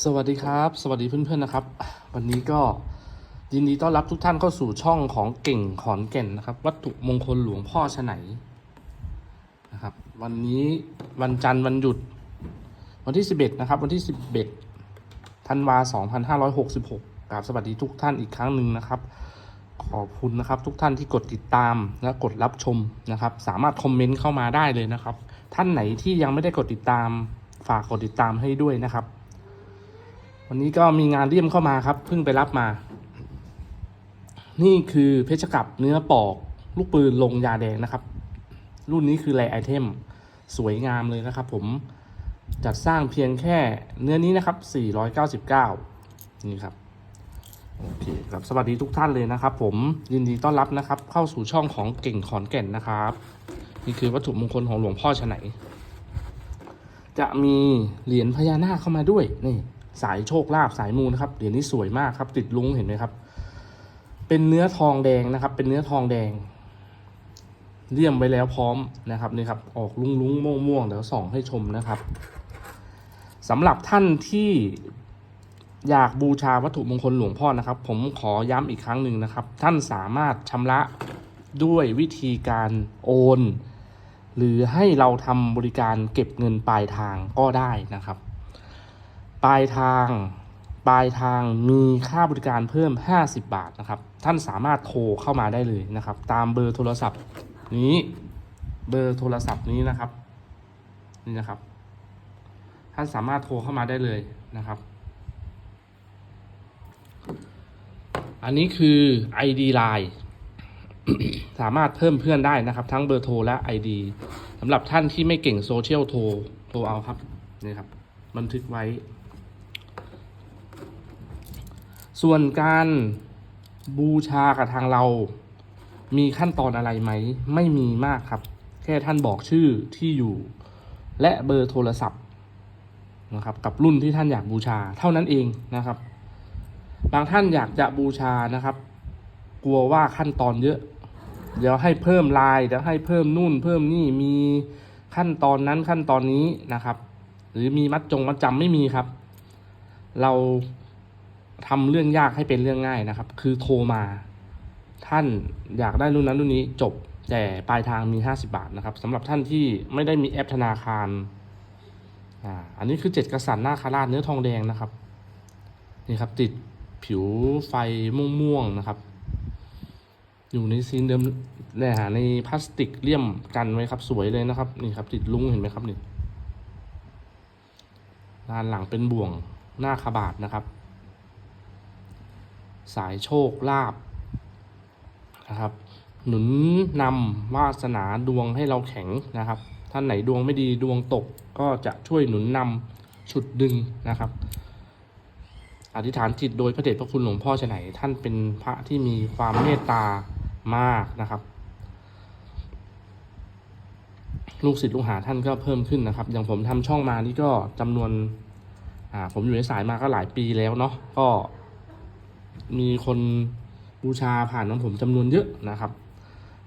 สวัสดีครับ สวัสดีเพื่อนๆนะครับ วันนี้ก็ยินดีต้อนรับทุกท่านเข้าสู่ช่องของเก่งขอนแก่นนะครับ วัตถุมงคลหลวงพ่อฉไหนนะครับ วันนี้วันจันทร์วันหยุด วันที่ 11 นะครับ วันที่ 11ธันวา2566กราบสวัสดีทุกท่านอีกครั้งหนึ่งนะครับ ขอบคุณนะครับ ทุกท่านที่กดติดตามและกดรับชมนะครับ สามารถคอมเมนต์เข้ามาได้เลยนะครับ ท่านไหนที่ยังไม่ได้กดติดตามฝากกดติดตามให้ด้วยนะครับ วันนี้ก็มีงานเลี่ยมเข้ามาครับ เพิ่งไปรับมา นี่คือเพชรกับเนื้อปอก ลูกปืนลงยาแดงนะครับ รุ่นนี้คือแรไอเทม สวยงามเลยนะครับ ผมจัดสร้างเพียงแค่เนื้อนี้นะครับ 499 นี่ครับโอเคครับสวัสดีทุกท่านเลยนะครับ ผมยินดีต้อนรับนะครับ เข้าสู่ช่องของเก่งขอนแก่นนะครับ นี่คือวัตถุมงคลของหลวงพ่อฉไหน จะมีเหรียญพญานาคเข้ามาด้วยนี่ สายโชคลาภสายมูลนะครับเหรียญนี้สวยมากครับ ติดลุงเห็นไหมครับ เป็นเนื้อทองแดงนะครับ เป็นเนื้อทองแดงเลี่ยมไว้แล้วพร้อมนะครับนี่ครับ ออกลุงลุงม่วงม่วงเดี๋ยวส่องให้ชมนะครับสำหรับท่านที่อยากบูชาวัตถุมงคลหลวงพ่อนะครับ ผมขอย้ำอีกครั้งหนึ่งนะครับ ท่านสามารถชำระด้วยวิธีการโอน หรือให้เราทำบริการเก็บเงินปลายทางก็ได้นะครับ ปลายทาง ปลายทางมีค่าบริการเพิ่ม 50 บาทนะครับ ท่านสามารถโทรเข้ามาได้เลยนะครับ ตามเบอร์โทรศัพท์นี้เบอร์โทรศัพท์นี้นะครับ นี่นะครับ ท่านสามารถโทรเข้ามาได้เลยนะครับ อันนี้คือ ID Line สามารถเพิ่มเพื่อนได้นะครับ ทั้งเบอร์โทรและ ID สำหรับท่านที่ไม่เก่งโซเชียลโทรโทรเอาครับนี่ครับ บันทึกไว้ ส่วนการบูชากับทางเรา มีขั้นตอนอะไรไหม ไม่มีมากครับ แค่ท่านบอกชื่อที่อยู่ และเบอร์โทรศัพท์นะครับ กับรุ่นที่ท่านอยากบูชาเท่านั้นเองนะครับ บางท่านอยากจะบูชานะครับ กลัวว่าขั้นตอนเยอะ เดี๋ยวให้เพิ่มลายเดี๋ยวให้เพิ่มนู่น เพิ่มนี่มีขั้นตอนนั้นขั้นตอนนี้นะครับ หรือมีมัดจงมัดจำไม่มีครับ เรา ทำเรื่องยากให้เป็นเรื่องง่ายนะครับ คือโทรมา ท่านอยากได้รุ่นนั้นรุ่นนี้จบแต่ปลายทางมี 50 บาทนะครับสำหรับท่านที่ไม่ได้มีแอปธนาคารอ่าอันนี้คือเจ็ดกระสันหน้าคาราดเนื้อทองแดงนะครับนี่ครับ ติดผิวไฟม่วงๆนะครับ อยู่ในซีนเดิมเนี่ยฮะในพลาสติกเลี่ยมกันไว้ครับสวยเลยนะครับ นี่ครับ ติดลุงเห็นไหมครับนี่ด้านหลังเป็นบ่วงหน้าขบาดนะครับ สายโชคลาภนะครับ หนุนนำวาสนาดวงให้เราแข็งนะครับ ท่านไหนดวงไม่ดีดวงตกก็จะช่วยหนุนนำฉุดดึงนะครับ อธิษฐานจิตโดยพระเดชพระคุณหลวงพ่อชไหนท่านเป็นพระที่มีความเมตตามากนะครับลูกศิษย์ลูกหาท่านก็เพิ่มขึ้นนะครับ อย่างผมทำช่องมานี่ก็จำนวน อ่า ผมอยู่ในสายมาก็หลายปีแล้วเนาะ ก็ มีคนบูชาผ่านของผมจำนวนเยอะนะครับ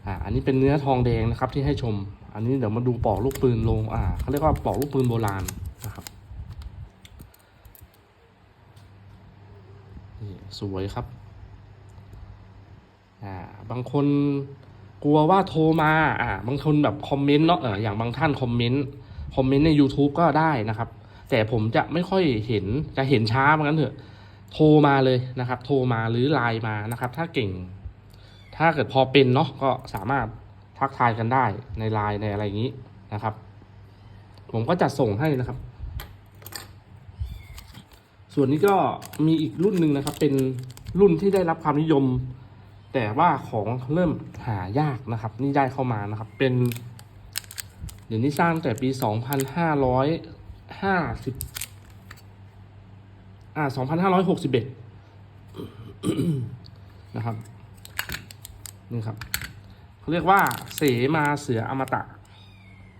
อ่า อันนี้เป็นเนื้อทองแดงนะครับที่ให้ชม อันนี้เดี๋ยวมาดูปอกลูกปืนลง อ่าเขาเรียกว่าปอกลูกปืนโบราณนะครับนี่สวยครับ อ่า บางคนกลัวว่าโทรมา อ่า บางคนแบบคอมเมนต์เนาะ เอออย่างบางท่านคอมเมนต์ คอมเมนต์ใน YouTube ก็ได้นะครับ แต่ผมจะไม่ค่อยเห็น จะเห็นช้าเหมือนกันเถอะ โทรมาเลยนะครับ โทรมาหรือไลน์มานะครับ ถ้าเก่ง ถ้าเกิดพอเป็นเนาะก็สามารถทักทายกันได้ในไลน์ในอะไรอย่างนี้นะครับ ผมก็จะส่งให้นะครับ ส่วนนี้ก็มีอีกรุ่นหนึ่งนะครับ เป็นรุ่นที่ได้รับความนิยม แต่ว่าของเริ่มหายากนะครับ นี่ได้เข้ามานะครับ เป็น เดี๋ยวนี้สร้างตั้งแต่ปีส อ่าสองพันห้าร้อยหกสิบเอ็ดนะครับนี่ครับเขาเรียกว่าเสมาเสืออมตะ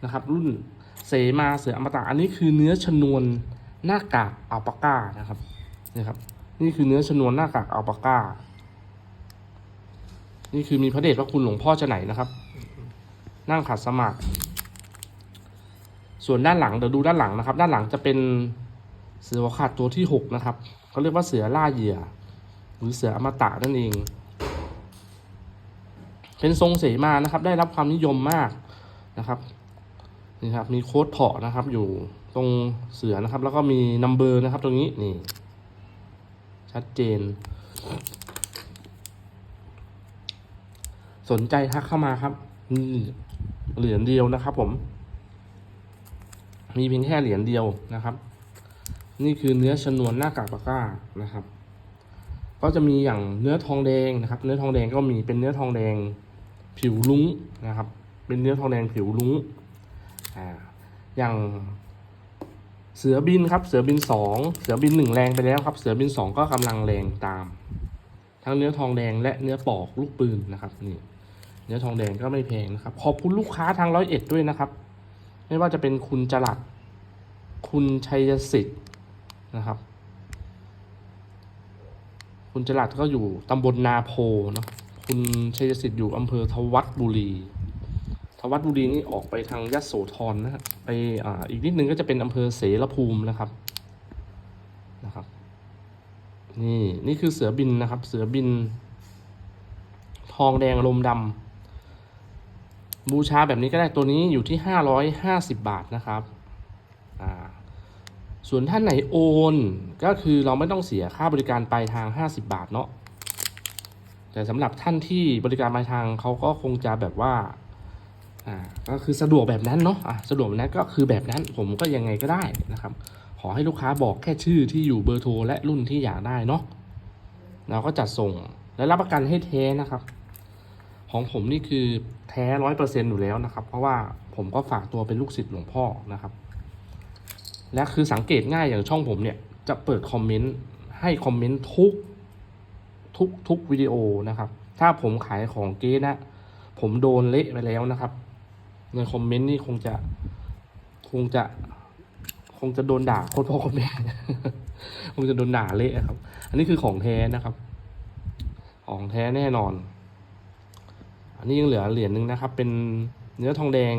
นะครับ รุ่นเสมาเสืออมตะ อันนี้คือเนื้อชนวนหน้ากากอัลปาก้านะครับนี่ครับ นี่คือเนื้อชนวนหน้ากากอัลปาก้า นี่คือมีพระเดชพระคุณหลวงพ่อจะไหนนะครับ นั่งขัดสมาธิส่วนด้านหลังเดี๋ยวดูด้านหลังนะครับ ด้านหลังจะเป็น เสือหัวขาดตัวที่หกนะครับเขาเรียกว่าเสือล่าเหยื่อ หรือเสืออมตะนั่นเอง เป็นทรงเสมานะครับ ได้รับความนิยมมากนะครับนี่ครับ มีโค้ดเพาะนะครับ อยู่ตรงเสือนะครับ แล้วก็มีนัมเบอร์นะครับ ตรงนี้นี่ ชัดเจน สนใจทักเข้ามาครับนี่เหรียญเดียวนะครับ ผม มีเพียงแค่เหรียญเดียวนะครับ นี่คือเนื้อชนวนหน้ากากปาก้านะครับ ก็จะมีอย่างเนื้อทองแดงนะครับ เนื้อทองแดงก็มีเป็นเนื้อทองแดงผิวลุ้งนะครับ เป็นเนื้อทองแดงผิวลุ้งอ่าอย่างเสือบินครับ เสือบินสองเสือบินหนึ่งแรงไปแล้วครับ เสือบินสองก็กำลังแรงตาม ทั้งเนื้อทองแดงและเนื้อปอกลูกปืนนะครับนี่เนื้อทองแดงก็ไม่แพงนะครับ ขอบคุณลูกค้าทางร้อยเอ็ดด้วยนะครับ ไม่ว่าจะเป็นคุณจรัดคุณชัยสิทธิ์ นะครับ คุณจรัดก็อยู่ตำบลนาโพเนาะคุณชัยสิทธิ์อยู่อำเภอทวัดบุรีทวัดบุรีนี่ออกไปทางยโสธรนะฮะไปอ่าอีกนิดนึงก็จะเป็นอำเภอเสรภูมินะครับนะครับนี่นี่คือเสือบินนะครับ เสือบิน ทองแดงลมดำบูชาแบบนี้ก็ได้ตัวนี้อยู่ที่ห้าร้อยห้าสิบบาทนะครับอ่า ส่วนท่านไหนโอน ก็คือเราไม่ต้องเสียค่าบริการปลายทาง 50 บาทเนาะแต่สำหรับท่านที่บริการปลายทางเขาก็คงจะแบบว่าอ่าก็คือสะดวกแบบนั้นเนาะอะสะดวกแบบนั้นก็คือแบบนั้นผมก็ยังไงก็ได้นะครับ ขอให้ลูกค้าบอกแค่ชื่อที่อยู่เบอร์โทรและรุ่นที่อยากได้เนาะเราก็จัดส่งและรับประกันให้แท้นะครับ ของผมนี่คือแท้ร้อยเปอร์เซ็นต์อยู่แล้วนะครับ เพราะว่าผมก็ฝากตัวเป็นลูกศิษย์หลวงพ่อนะครับ และคือสังเกตง่ายอย่างช่องผมเนี่ยจะเปิดคอมเมนต์ให้คอมเมนต์ทุกทุกทุกวิดีโอนะครับ ถ้าผมขายของเก๊นะ ผมโดนเละไปแล้วนะครับ ในคอมเมนต์นี่คงจะคงจะคงจะโดนด่าโคตรพ่อโคตรแม่คงจะโดนด่าเละครับ อันนี้คือของแท้นะครับ ของแท้แน่นอน อันนี้ยังเหลือเหรียญหนึ่งนะครับ เป็นเนื้อทองแดง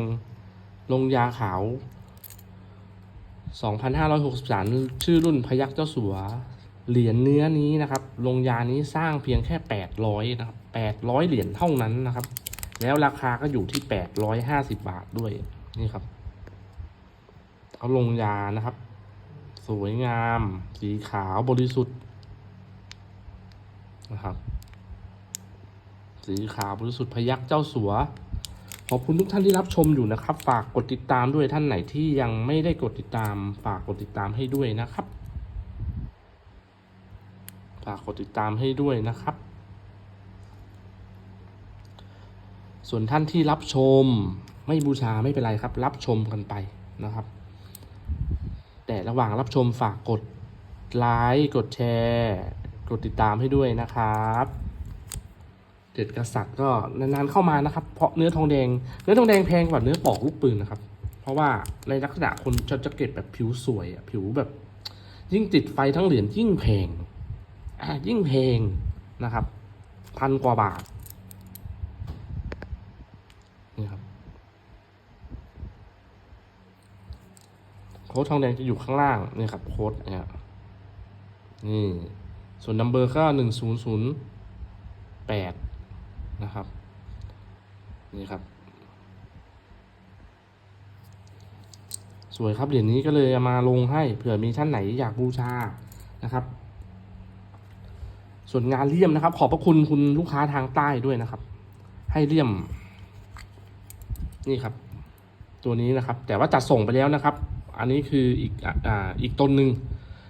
ลงยาขาว 2,563 ชื่อรุ่นพยักเจ้าสัว เหรียญเนื้อนี้นะครับ ลงยานี้สร้างเพียงแค่ 800 นะครับ 800 เหรียญเท่านั้นนะครับ แล้วราคาก็อยู่ที่ 850 บาทด้วย นี่ครับ เขาลงยานะครับ สวยงาม สีขาวบริสุทธิ์นะครับ สีขาวบริสุทธิ์พยักเจ้าสัว ขอบคุณทุกท่านที่รับชมอยู่นะครับ ฝากกดติดตามด้วยท่านไหนที่ยังไม่ได้กดติดตาม ฝากกดติดตามให้ด้วยนะครับ ฝากกดติดตามให้ด้วยนะครับ ส่วนท่านที่รับชมไม่บูชาไม่เป็นไรครับ รับชมกันไปนะครับ แต่ระหว่างรับชมฝากกดไลค์กดแชร์ กดติดตามให้ด้วยนะครับ เจ็ดกษัตริย์ก็นานๆเข้ามานะครับ เพราะเนื้อทองแดง เนื้อทองแดงแพงกว่าเนื้อปอกลูกปืนนะครับ เพราะว่าในลักษณะคนจะจะเก็บแบบผิวสวยอะผิวแบบ ยิ่งติดไฟทั้งเหรียญยิ่งแพงอะยิ่งแพงนะครับ พันกว่าบาทนี่ครับโค้ดทองแดงจะอยู่ข้างล่างนี่ครับโค้ดเนี่ยนี่ส่วนนัมเบอร์ก็หนึ่งศูนย์ศูนย์แปด นะครับ นี่ครับ สวยครับเหรียญนี้ก็เลยมาลงให้เผื่อมีท่านไหนอยากบูชานะครับ ส่วนงานเลี่ยมนะครับ ขอบพระคุณคุณลูกค้าทางใต้ด้วยนะครับ ให้เลี่ยม นี่ครับ ตัวนี้นะครับ แต่ว่าจัดส่งไปแล้วนะครับ อันนี้คืออีกอ่าอีกตนหนึ่ง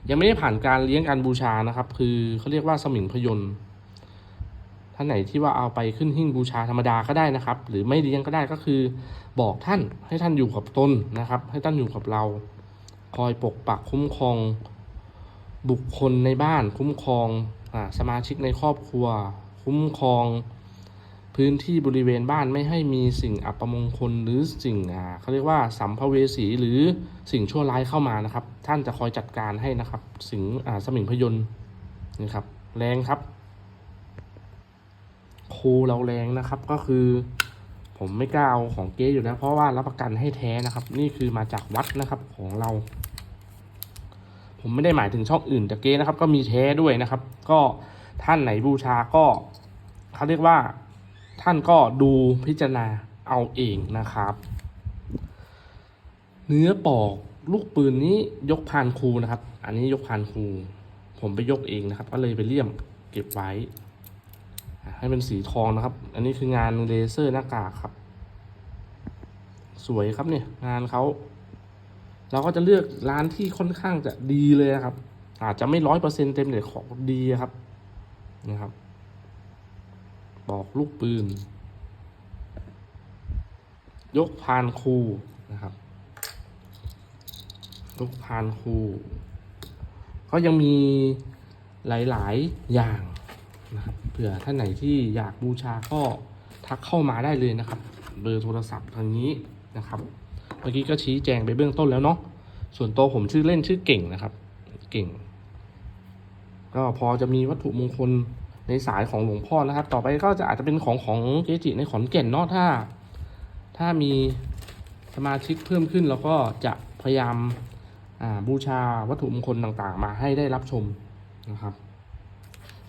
ยังไม่ได้ผ่านการเลี้ยงการบูชานะครับ คือเขาเรียกว่าสมิงพยนต์ ท่านไหนที่ว่าเอาไปขึ้นหิ้งบูชาธรรมดาก็ได้นะครับ หรือไม่เลี้ยงก็ได้ก็คือ บอกท่านให้ท่านอยู่กับตนนะครับ ให้ท่านอยู่กับเรา คอยปกปักคุ้มครอง บุคคลในบ้านคุ้มครองอสมาชิกในครอบครัว คุ้มครอง พื้นที่บริเวณบ้านไม่ให้มีสิ่งอัปมงคลหรือสิ่งอ่าเขาเรียกว่าสัมภเวสีหรือสิ่งชั่วร้ายเข้ามานะครับ ท่านจะคอยจัดการให้นะครับ สิงอ่าสมิงพยนต์นี่ครับ แรงครับ ครูเราแรงนะครับ ก็คือ ผมไม่กล้าเอาของเก๊อยู่นะ เพราะว่ารับประกันให้แท้นะครับ นี่คือมาจากวัดนะครับของเรา ผมไม่ได้หมายถึงช่องอื่นแต่เก๊นะครับ ก็มีแท้ด้วยนะครับ ก็ท่านไหนบูชาก็เขาเรียกว่า ท่านก็ดูพิจารณาเอาเองนะครับ เนื้อปอกลูกปืนนี้ยกพานครูนะครับ อันนี้ยกพานครู ผมไปยกเองนะครับ ก็เลยไปเลี่ยมเก็บไว้ ให้เป็นสีทองนะครับ อันนี้คืองานเลเซอร์หน้ากากครับ สวยครับเนี่ย งานเขาเราก็จะเลือกร้านที่ค่อนข้างจะดีเลยนะครับ อาจจะไม่ร้อยเปอร์เซ็นเต็มแต่ของดีครับนะครับบอกลูกปืน ยกพานคูนะครับ ยกพานคูก็ยังมีหลาย ๆ อย่างนะครับ ผื่อท่านไหนที่อยากบูชาก็ทักเข้ามาได้เลยนะครับ เบอร์โทรศัพท์ทางนี้นะครับเมื่อกี้ก็ชี้แจงไปเบื้องต้นแล้วเนาะส่วนตัวผมชื่อเล่นชื่อเก่งนะครับ เก่ง ก็พอจะมีวัตถุมงคลในสายของหลวงพ่อนะครับ ต่อไปก็จะอาจจะเป็นของของเกจิในขอนแก่นเนาะถ้า ถ้ามีสมาชิกเพิ่มขึ้นเราก็จะพยายามบูชาวัตถุมงคลต่างๆ มาให้ได้รับชมนะครับ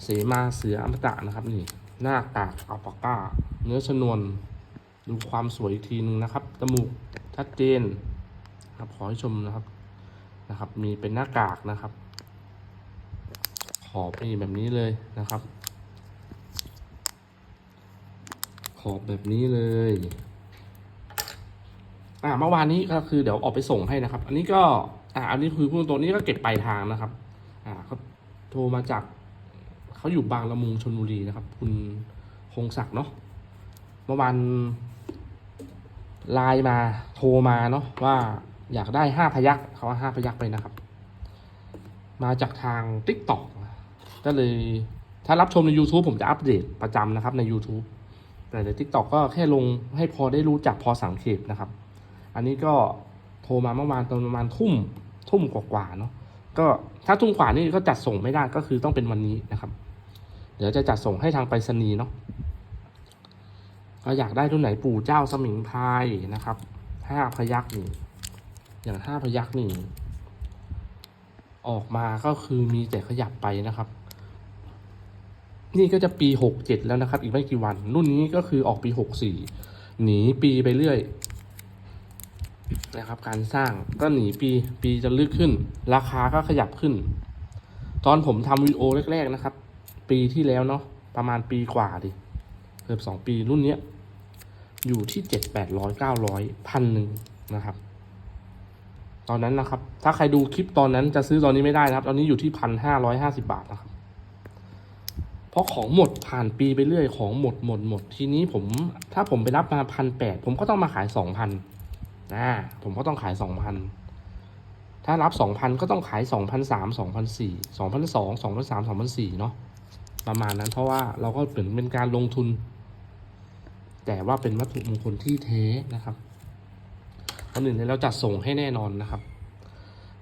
เสมาเสืออมตะนะครับนี่หน้ากากอัลปาก้า เนื้อชนวน ดูความสวยอีกทีหนึ่งนะครับจมูกชัดเจนครับขอให้ชมนะครับนะครับ มีเป็นหน้ากากนะครับ ขอบนี่แบบนี้เลยนะครับ ขอบแบบนี้เลยอ่าเมื่อวานนี้ก็คือเดี๋ยวออกไปส่งให้นะครับ อันนี้ก็อ่าอันนี้คือพูดตรงนี้ก็เก็บปลายทางนะครับ อ่าเขาโทรมาจาก เขาอยู่บางละมุงชนบุรีนะครับ คุณคงศักดิ์เนาะเมื่อวานไลน์มาโทรมาเนาะว่าอยากได้ห้าพยักเขาว่าห้าพยักไปนะครับ มาจากทาง t ิ k t o k ก็เลยถ้ารับชมใน YouTube ผมจะอัปเดตประจำนะครับใน YouTube แต่ใน t ิ k t o k ก็แค่ลงให้พอได้รู้จักพอสังเกตนะครับ อันนี้ก็โทรมาเมื่อวานตอนประมาณทุ่มทุ่มกว่าๆเนาะก็ถ้าทุ่มกว่านี่ก็จัดส่งไม่ได้ก็คือต้องเป็นวันนี้นะครับ เดี๋ยวจะจัดส่งให้ทางไปรษณีย์เนาะก็อยากได้รุ่นไหนปู่เจ้าสมิงพรายนะครับห้าพยักนี่ อย่างห้าพยักนี่ ออกมาก็คือมีแต่ขยับไปนะครับ นี่ก็จะปีหกเจ็ดแล้วนะครับ อีกไม่กี่วัน รุ่นนี้ก็คือออกปีหกสี่หนีปีไปเรื่อยนะครับ การสร้างก็หนีปีปีจะลึกขึ้น ราคาก็ขยับขึ้น ตอนผมทำวิดีโอแรก ๆ นะครับ ปีที่แล้วเนาะประมาณปีกว่าดิเกือบสองปีรุ่นเนี้ยอยู่ที่เจ็ดแปดร้อยเก้าร้อยพันหนึ่งนะครับ ตอนนั้นนะครับ ถ้าใครดูคลิปตอนนั้นจะซื้อตอนนี้ไม่ได้นะครับ ตอนนี้อยู่ที่พันห้าร้อยห้าสิบาทนะครับ เพราะของหมดผ่านปีไปเรื่อยของหมดหมดหมดทีนี้ผม ถ้าผมไปรับมาพันแปดผมก็ต้องมาขายสองพันนะผมก็ต้องขายสองพันถ้ารับสองพันก็ต้องขายสองพันสามสองพันสี่สองพันสองสองพันสามสองพันสี่เนาะ ประมาณนั้น เพราะว่าเราก็เหมือนเป็นการลงทุน แต่ว่าเป็นวัตถุมงคลที่เทนะครับคนอื่นเนี่ยเราจัดส่งให้แน่นอนนะครับ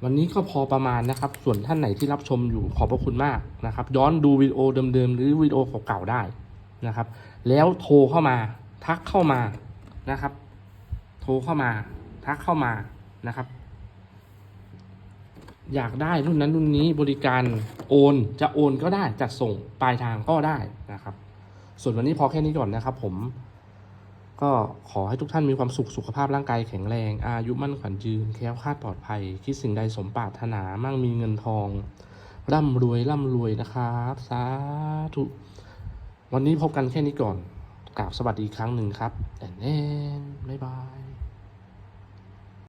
วันนี้ก็พอประมาณนะครับ ส่วนท่านไหนที่รับชมอยู่ขอบพระคุณมากนะครับ ย้อนดูวิดีโอเดิมๆหรือวิดีโอเก่าๆได้นะครับ แล้วโทรเข้ามา ทักเข้ามานะครับ โทรเข้ามา ทักเข้ามานะครับ อยากได้รุ่นนั้นรุ่นนี้บริการโอนจะโอนก็ได้จัดส่งปลายทางก็ได้นะครับ ส่วนวันนี้พอแค่นี้ก่อนนะครับ ผม ก็ขอให้ทุกท่านมีความสุขสุขภาพร่างกายแข็งแรง อายุมั่นขวัญยืนแคล้วคลาดปลอดภัย คิดสิ่งใดสมปรารถนามั่งมีเงินทอง ร่ำรวยร่ำรวยนะครับสาธุวันนี้พบกันแค่นี้ก่อนกราบสวัสดีอีกครั้งหนึ่งครับแอนแอนบ๊ายบาย